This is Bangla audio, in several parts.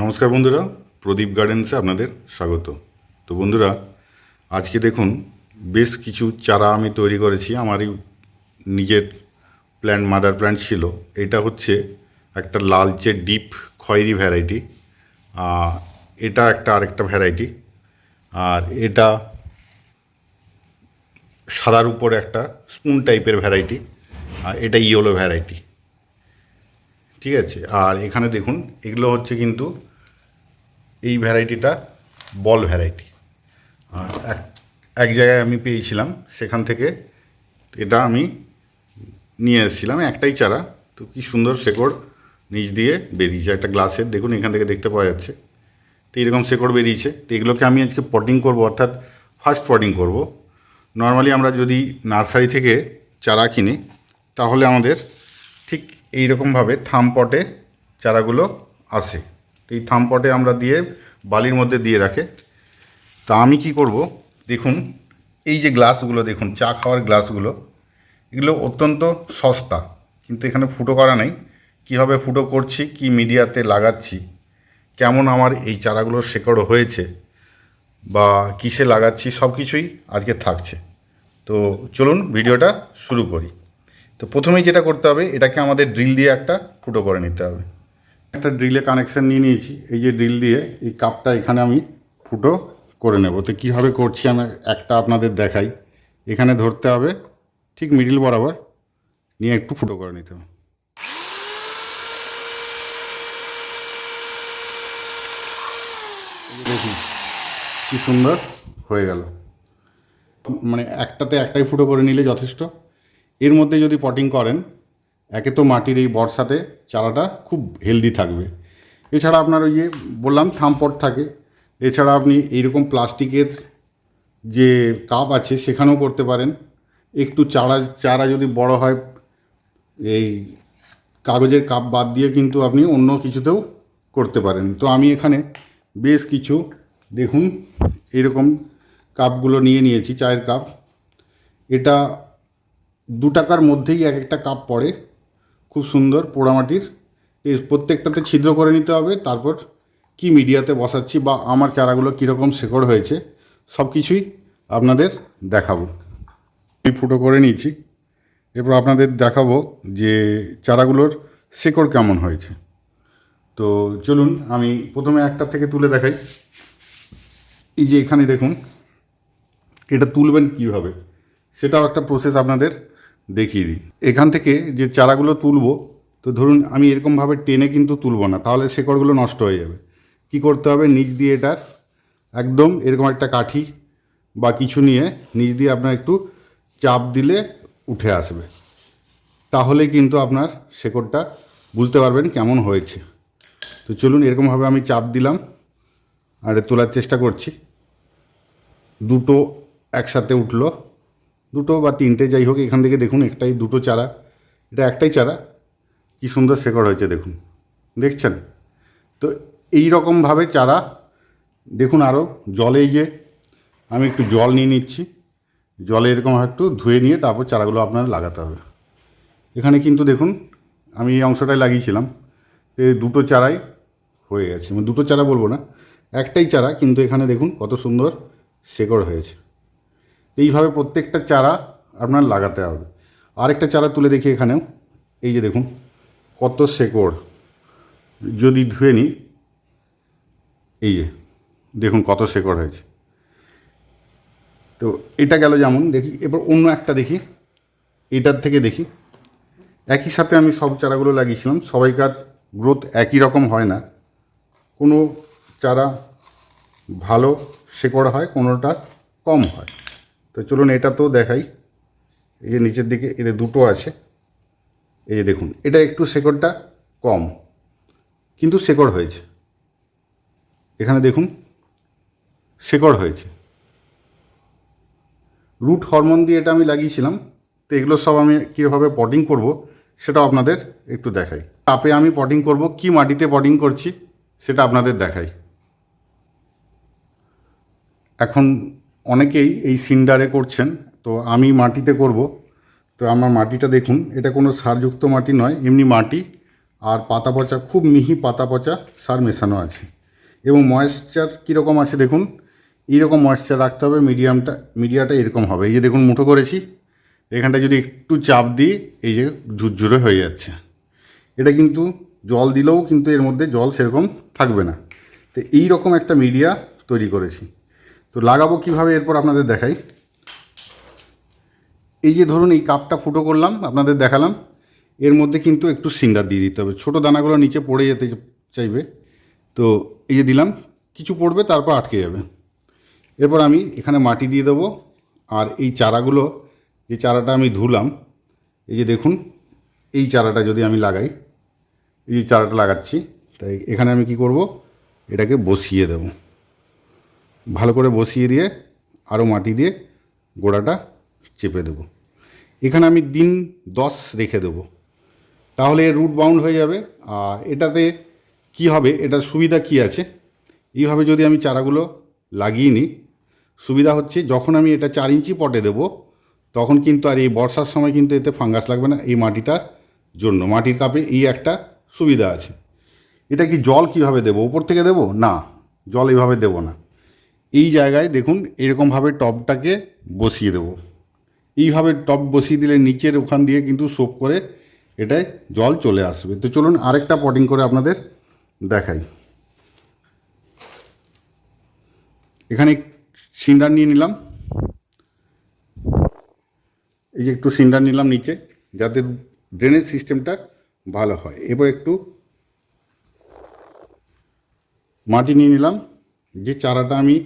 নমস্কার বন্ধুরা, প্রদীপ গার্ডেন্সে আপনাদের স্বাগত। তো বন্ধুরা, আজকে দেখুন, বেশ কিছু চারা আমি তৈরি করেছি। আমারই নিজের প্ল্যান্ট মাদার প্ল্যান্ট ছিল। এটা হচ্ছে একটা লালচে ডিপ খয়েরি ভ্যারাইটি এটা একটা আরেকটা ভ্যারাইটি আর এটা সাদার উপরে একটা স্পুন টাইপের ভ্যারাইটি আর এটা ইয়েলো ভ্যারাইটি ঠিক আছে? আর এখানে দেখুন, এগুলো হচ্ছে কিন্তু এই ভ্যারাইটিটা, বল ভ্যারাইটি। আর এক এক জায়গায় আমি পেয়েছিলাম, সেখান থেকে এটা আমি নিয়ে এসেছিলাম, একটাই চারা। তো কি সুন্দর শেকড় নিচ দিয়ে বেরিয়েছে, একটা গ্লাসের, দেখুন এখান থেকে দেখতে পাওয়া যাচ্ছে। তো এরকম শেকড় বেরিয়েছে। তো এগুলোকে আমি আজকে পটিং করব, অর্থাৎ ফার্স্ট পটিং করব। নর্মালি আমরা যদি নার্সারি থেকে চারা কিনি, তাহলে আমাদের ঠিক এই রকমভাবে থাম পটে চারাগুলো আসে। এই থাম পটে আমরা দিয়ে বালির মধ্যে দিয়ে রাখে। তা আমি কি করব? দেখুন, এই যে গ্লাসগুলো দেখুন, চা খাওয়ার গ্লাসগুলো, এগুলো অত্যন্ত সস্তা, কিন্তু এখানে ফুটো করা নেই। কীভাবে ফুটো করছি, কি মিডিয়াতে লাগাচ্ছি, কেমন আমার এই চারাগুলোর শেকড় হয়েছে, বা কিসে লাগাচ্ছি, সব কিছুই আজকে থাকছে। তো চলুন ভিডিওটা শুরু করি। তো প্রথমেই যেটা করতে হবে, এটাকে আমাদের ড্রিল দিয়ে একটা ফুটো করে নিতে হবে। একটা ড্রিলে কানেকশান নিয়ে নিয়েছি। এই যে ড্রিল দিয়ে এই কাপটা এখানে আমি ফুটো করে নেব। তো কীভাবে করছি আমি একটা আপনাদের দেখাই। এখানে ধরতে হবে, ঠিক মিডিল বরাবর, নিয়ে একটু ফুটো করে নিতে হবে। কি সুন্দর হয়ে গেল। মানে একটাতে একটাই ফুটো করে নিলে যথেষ্ট। এর মধ্যে যদি পটিং করেন একে তো মাটির এই বর্ষাতে চারাটা খুব হেলদি থাকবে। এছাড়া আপনার ওই যে বললাম থামপট থাকে, এছাড়া আপনি এইরকম প্লাস্টিকের যে কাপ আছে সেখানেও করতে পারেন। একটু চারা চারা যদি বড় হয়, এই কাগজের কাপ বাদ দিয়ে কিন্তু আপনি অন্য কিছুতেও করতে পারেন। তো আমি এখানে বেশ কিছু, দেখুন এরকম কাপগুলো নিয়ে নিয়েছি, চায়ের কাপ। এটা দু টাকার মধ্যেই এক একটা কাপ পড়ে। খুব সুন্দর পোড়ামাটির। এর প্রত্যেকটাতে ছিদ্র করে নিতে হবে, তারপর কি মিডিয়াতে বসাচ্ছি বা আমার চারাগুলো কীরকম শেকড় হয়েছে সব কিছুই আপনাদের দেখাবো। আমি ফুটো করে নিয়েছি, এরপর আপনাদের দেখাবো যে চারাগুলোর শেকড় কেমন হয়েছে। তো চলুন, আমি প্রথমে একটা থেকে তুলে দেখাই। এই যে এখানে দেখুন, এটা তুলবেন কীভাবে, সেটাও একটা প্রসেস আপনাদের দেখিয়ে দিই। এখান থেকে যে চারাগুলো তুলবো, তো ধরুন আমি এরকমভাবে টেনে কিন্তু তুলবো না, তাহলে শেকড়গুলো নষ্ট হয়ে যাবে। কি করতে হবে? নিচ দিয়ে এটার একদম এরকম একটা কাঠি বা কিছু নিয়ে নিচ দিয়ে আপনার একটু চাপ দিলে উঠে আসবে। তাহলে কিন্তু আপনার শেকড়টা বুঝতে পারবেন কেমন হয়েছে। তো চলুন এরকমভাবে আমি চাপ দিলাম, আর তোলার চেষ্টা করছি। দুটো একসাথে উঠল। দুটো বা তিনটে যাই হোক, এখান থেকে দেখুন একটাই দুটো চারা। এটা একটাই চারা। কি সুন্দর শেকড় হয়েছে, দেখুন। দেখছেন? তো এই রকমভাবে চারা, দেখুন আরও জলে এই যে, আমি একটু জল নিয়ে নিচ্ছি। জলে এরকম একটু ধুয়ে নিয়ে তারপর চারাগুলো আপনার লাগাতে হবে। এখানে কিন্তু দেখুন, আমি এই অংশটাই লাগিয়েছিলাম। দুটো চারাই হয়ে গেছে। মানে দুটো চারা বলব না, একটাই চারা, কিন্তু এখানে দেখুন কত সুন্দর শেকড় হয়েছে। এইভাবে প্রত্যেকটা চারা আপনার লাগাতে হবে। আরেকটা চারা তুলে দেখি এখানেও। এই যে দেখুন, কত শেকড়। যদি ধুয়ে নিই, এই যে দেখুন কত শেকড় হয়েছে। তো এটা গেল যেমন, দেখি, এবার অন্য একটা দেখি। এটার থেকে দেখি। একই সাথে আমি সব চারাগুলো লাগিয়েছিলাম। সবাইকার গ্রোথ একই রকম হয় না। কোনো চারা ভালো শেকড় হয়, কোনোটা কম হয়। তো চলুন এটা তো দেখাই। এই যে নিচের দিকে এদের দুটো আছে, এই যে দেখুন, এটা একটু শেকড়টা কম, কিন্তু শেকড় হয়েছে। এখানে দেখুন, শেকড় হয়েছে। রুট হরমোন দিয়ে এটা আমি লাগিয়েছিলাম, তো এগুলো সব আমি কীভাবে পটিং করব সেটা আপনাদের একটু দেখাই। তাপে আমি পটিং করব, কি মাটিতে পটিং করছি সেটা আপনাদের দেখাই। এখন অনেকেই এই সিন্ডারে করছেন, তো আমি মাটিতে করব। তো আমার মাটিটা দেখুন, এটা কোনো সারযুক্ত মাটি নয়, এমনি মাটি, আর পাতা পচা, খুব মিহি পাতা পচা সার মেশানো আছে। এবং ময়েশ্চার কীরকম আছে দেখুন, এইরকম ময়েশ্চার রাখতে হবে মিডিয়ামটা মিডিয়াটা এরকম হবে। এই যে দেখুন, মুঠো করেছি, এখানটা যদি একটু চাপ দিই, এই যে ঝুরঝুরে হয়ে যাচ্ছে। এটা কিন্তু জল দিলেও কিন্তু এর মধ্যে জল সেরকম থাকবে না। তো এই রকম একটা মিডিয়া তৈরি করেছি। তো লাগাবো কীভাবে এরপর আপনাদের দেখাই। এই যে ধরুন এই কাপটা ফুটো করলাম, আপনাদের দেখালাম। এর মধ্যে কিন্তু একটু সিঙ্গার দিয়ে দিতে হবে। ছোটো দানাগুলো নিচে পড়ে যেতে চাইবে। তো এই যে দিলাম, কিছু পড়বে, তারপর আটকে যাবে। এরপর আমি এখানে মাটি দিয়ে দেবো, আর এই চারাগুলো, যে চারাটা আমি ধুলাম, এই যে দেখুন, এই চারাটা যদি আমি লাগাই, এই চারাটা লাগাচ্ছি, তাই এখানে আমি কি করব, এটাকে বসিয়ে দেব। ভালো করে বসিয়ে দিয়ে আরও মাটি দিয়ে গোড়াটা চেপে দেবো। এখানে আমি দিন দশ রেখে দেবো। তাহলে রুট বাউন্ড হয়ে যাবে। আর এটাতে কি হবে, এটার সুবিধা কি আছে? এইভাবে যদি আমি চারাগুলো লাগিয়ে নিই, সুবিধা হচ্ছে যখন আমি এটা চার ইঞ্চি পটে দেব, তখন কিন্তু আর এই বর্ষার সময় কিন্তু এতে ফাঙ্গাস লাগবে না এই মাটিটার জন্য। মাটির কাপে এই একটা সুবিধা আছে। এটা কি জল কীভাবে দেবো? উপর থেকে দেবো? না, জল এইভাবে দেবো না। এই জায়গায় দেখুন এরকমভাবে টবটাকে বসিয়ে দেবো। এইভাবে টব বসিয়ে দিলে নিচের ওখান দিয়ে কিন্তু সোপ করে এটায় জল চলে আসবে। তো চলুন আরেকটা পটিং করে আপনাদের দেখাই। এখানে সিন্ডার নিয়ে নিলাম। এই যে একটু সিন্ডার নিলাম নিচে, যাতে ড্রেনেজ সিস্টেমটা ভালো হয়। এবার একটু মাটি নিয়ে নিলাম। যে চারাটা আমি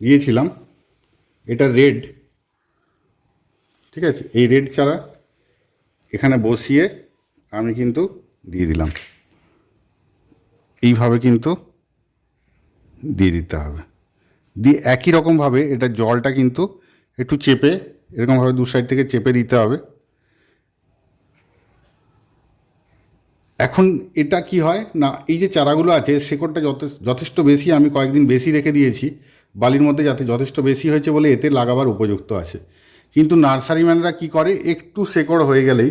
দিয়েছিলাম, এটা রেড। ঠিক আছে, এই রেড চারা এখানে বসিয়ে আমি কিন্তু দিয়ে দিলাম। এইভাবে কিন্তু দিয়ে দিতে হবে। দিয়ে একই রকমভাবে এটা জলটা কিন্তু একটু চেপে, এরকমভাবে দু সাইড থেকে চেপে দিতে হবে। এখন এটা কি হয় না, এই যে চারাগুলো আছে, শেকড়টা যথেষ্ট বেশি আমি কয়েকদিন বেশি রেখে দিয়েছি বালির মধ্যে যাতে যথেষ্ট বেশি হয়েছে বলে এতে লাগাবার উপযুক্ত আছে। কিন্তু নার্সারিম্যানরা কি করে? একটু শেকড় হয়ে গেলেই,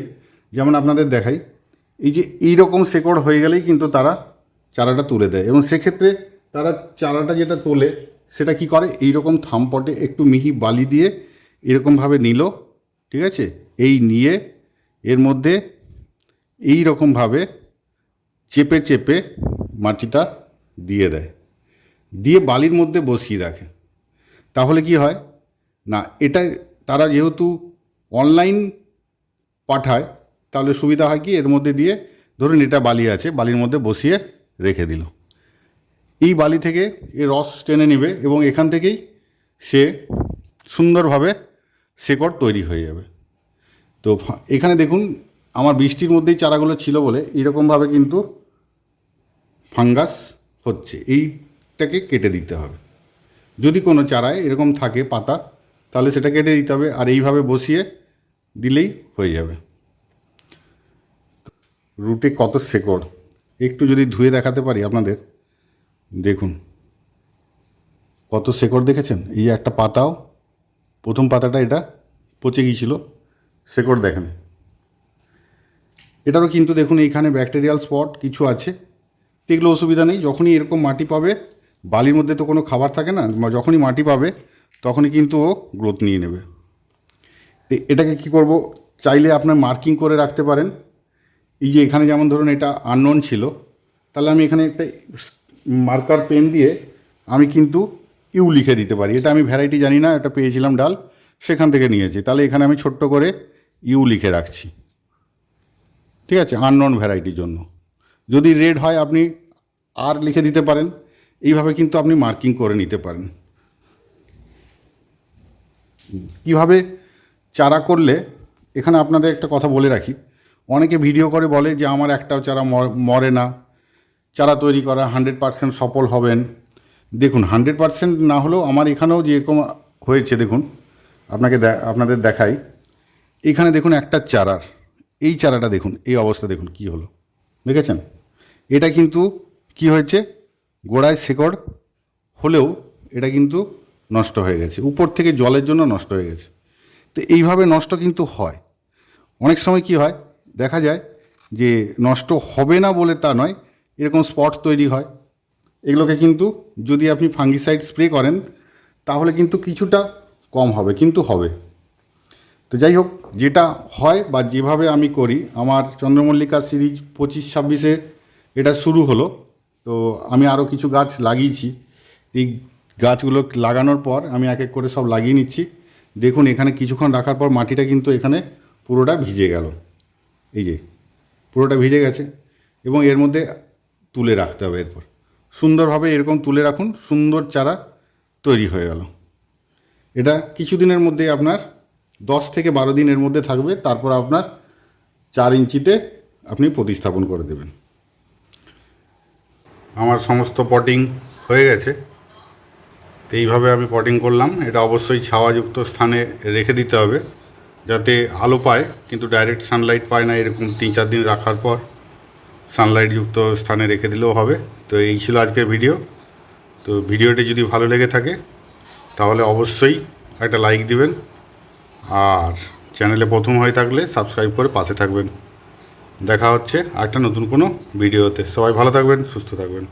যেমন আপনাদের দেখাই, এই যে এই রকম শেকড় হয়ে গেলেই কিন্তু তারা চারাটা তুলে দেয় এবং সেক্ষেত্রে তারা চারাটা যেটা তোলে, সেটা কি করে? এই রকম থামপটে একটু মিহি বালি দিয়ে এরকমভাবে নিল, ঠিক আছে? এই নিয়ে এর মধ্যে এই রকমভাবে চেপে চেপে মাটিটা দিয়ে দেয়। দিয়ে বালির মধ্যে বসিয়ে রাখে। তাহলে কি হয়? না, এটা তারা যেহেতু অনলাইন পাঠায়, তাহলে সুবিধা হয় কি? এর মধ্যে দিয়ে ধরুন এটা বালি আছে, বালির মধ্যে বসিয়ে রেখে দিল। এই বালি থেকে এ রস টেনে নেবে এবং এখান থেকেই সে সুন্দরভাবে শেকড় তৈরি হয়ে যাবে। তো এখানে দেখুন, আমার বৃষ্টির মধ্যেই চারাগুলো ছিল বলে এইরকমভাবে কিন্তু ফাঙ্গাস হচ্ছে। এইটাকে কেটে দিতে হবে। যদি কোনো চারায় এরকম থাকে পাতা, তাহলে সেটা কেটে দিতে হবে আর এইভাবে বসিয়ে দিলেই হয়ে যাবে। রুটে কত শেকড়? একটু যদি ধুয়ে দেখাতে পারি আপনাদের। দেখুন। কত শেকড় দেখেছেন? এই একটা পাতাও, প্রথম পাতাটা এটা পচে গিয়েছিল, শেকড় দেখেন। এটারও কিন্তু দেখুন এইখানে ব্যাকটেরিয়াল স্পট কিছু আছে। এগুলো অসুবিধা নেই, যখনই এরকম মাটি পাবে বালির মধ্যে তো কোনো খাবার থাকে না যখনই মাটি পাবে তখনই কিন্তু ও গ্রোথ নিয়ে নেবে। এটাকে কি করব? চাইলে আপনার মার্কিং করে রাখতে পারেন। এই যে এখানে যেমন ধরুন এটা আননোন ছিল, তাহলে আমি এখানে একটা মার্কার পেন দিয়ে আমি কিন্তু ইউ লিখে দিতে পারি। এটা আমি ভ্যারাইটি জানি না, এটা পেয়েছিলাম ডাল, সেখান থেকে নিয়েছি। তাহলে এখানে আমি ছোট্ট করে ইউ লিখে রাখছি। ঠিক আছে? আননোন ভ্যারাইটির জন্য। যদি রেড হয়, আপনি আর লিখে দিতে পারেন। এইভাবে কিন্তু আপনি মার্কিং করে নিতে পারেন। কীভাবে চারা করলে, এখানে আপনাদের একটা কথা বলে রাখি, অনেকে ভিডিও করে বলে যে আমার একটাও চারা মরে না, চারা তৈরি করা হান্ড্রেড পার্সেন্ট সফল হবেন। দেখুন হান্ড্রেড পার্সেন্ট না হলেও আমার এখানেও যেরকম হয়েছে, দেখুন, আপনাকে আপনাদের দেখাই। এখানে দেখুন একটা চারার, এই চারাটা দেখুন, এই অবস্থা দেখুন কি হলো, দেখেছেন? এটা কিন্তু কি হয়েছে? গোড়ায় শেকড় হলেও এটা কিন্তু নষ্ট হয়ে গেছে। উপর থেকে জলের জন্য নষ্ট হয়ে গেছে। তো এইভাবে নষ্ট কিন্তু হয়। অনেক সময় কি হয়? দেখা যায় যে নষ্ট হবে না বলে তা নয়, এরকম স্পট তৈরি হয়। এগুলোকে কিন্তু যদি আপনি ফাঙ্গিসাইড স্প্রে করেন, তাহলে কিন্তু কিছুটা কম হবে, কিন্তু হবে। তো যাই হোক, যেটা হয় বা যেভাবে আমি করি, আমার চন্দ্রমল্লিকা সিরিজ পঁচিশ ছাব্বিশে এটা শুরু হলো। তো আমি আরও কিছু গাছ লাগিয়েছি। এই গাছগুলো লাগানোর পর আমি এক এক করে সব লাগিয়ে নিচ্ছি। দেখুন, এখানে কিছুক্ষণ রাখার পর মাটিটা কিন্তু এখানে পুরোটা ভিজে গেল। এই যে, পুরোটা ভিজে গেছে এবং এর মধ্যে তুলে রাখতে হবে এরপর। সুন্দরভাবে এরকম তুলে রাখুন, সুন্দর চারা তৈরি হয়ে গেল। এটা কিছুদিনের মধ্যে আপনার দশ থেকে বারো দিনের মধ্যে থাকবে। তারপর আপনার চার ইঞ্চিতে আপনি প্রতিস্থাপন করে দেবেন। আমার সমস্ত পটিং হয়ে গেছে। তো এইভাবে আমি পটিং করলাম। এটা অবশ্যই ছাওয়াযুক্ত স্থানে রেখে দিতে হবে, যাতে আলো পায়, কিন্তু ডাইরেক্ট সানলাইট পায় না এরকম তিন চার দিন রাখার পর। সানলাইটযুক্ত স্থানে রেখে দিলেও হবে। তো এই ছিল আজকের ভিডিও তো ভিডিওটি যদি ভালো লেগে থাকে, তাহলে অবশ্যই একটা লাইক দিবেন। আর চ্যানেলে প্রথম হয়ে থাকলে সাবস্ক্রাইব করে পাশে থাকবেন। দেখা হচ্ছে আরেকটা নতুন কোনো ভিডিওতে। সবাই ভালো থাকবেন সুস্থ থাকবেন।